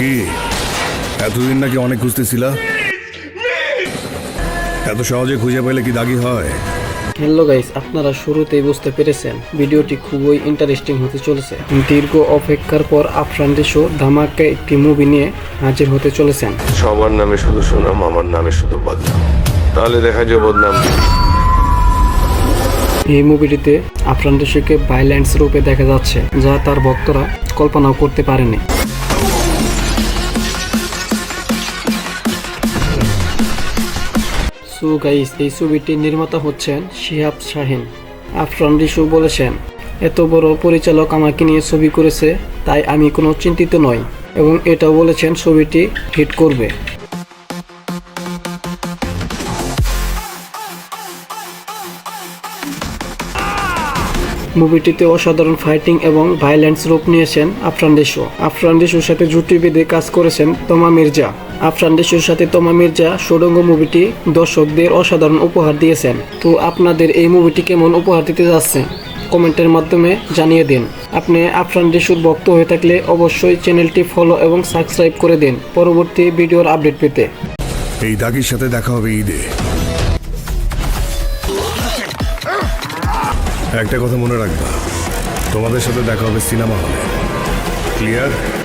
কি? এতদিন নাকি অনেক খুঁজতেছিলা? এত সহজে খুঁজে পেলে কি দাগি হয়? হ্যালো গাইস আপনারা শুরুতেই বুঝতে পেরেছেন ভিডিওটি খুবই ইন্টারেস্টিং হতে চলেছে। দীর্ঘ অপেক্ষার পর আফরান শো ধামাকা একটি মুভি নিয়ে হাজির হতে চলেছেন। সবার নামে শুধু সুনাম আমার নামে শুধু বদনাম। তাহলে দেখা যায় বদনাম এই মুভিটিতে আফরান শোকে ভাইল্যান্স রূপে দেখা যাচ্ছে যা তার ভক্তরা কল্পনাও করতে পারেনি। সো, গাইস, এই ছবিটির নির্মাতা হচ্ছেন শিহাব শাহিন। আফরান রিশু বলেছেন, এত বড় পরিচালক আমাকে নিয়ে ছবি করেছে, তাই আমি কোনো চিন্তিত নই। এবং এটাও বলেছেন, ছবিটি হিট করবে। মুভিটিতে অসাধারণ ফাইটিং এবং ভায়োলেন্স রূপ নিয়েছেন আফরান দেশু আফরান দেশুর সাথে জুটি বেঁধে কাজ করেছেন তমা মির্জা। আফরান দেশুর সাথে তমা মির্জা সুডঙ্গ মুভিটি দর্শকদের অসাধারণ উপহার দিয়েছেন। তো আপনাদের এই মুভিটি কেমন উপহার দিতে যাচ্ছে? কমেন্টের মাধ্যমে জানিয়ে দিন। আপনি আফরান দেশুর ভক্ত হয়ে থাকলে অবশ্যই চ্যানেলটি ফলো এবং সাবস্ক্রাইব করে দিন। পরবর্তী ভিডিওর আপডেট পেতে। এই দাগির সাথে দেখা হবে ঈদে। একটা কথা মনে রাখবা। তোমাদের সাথে দেখা হবে সিনেমা হলে। ক্লিয়ার?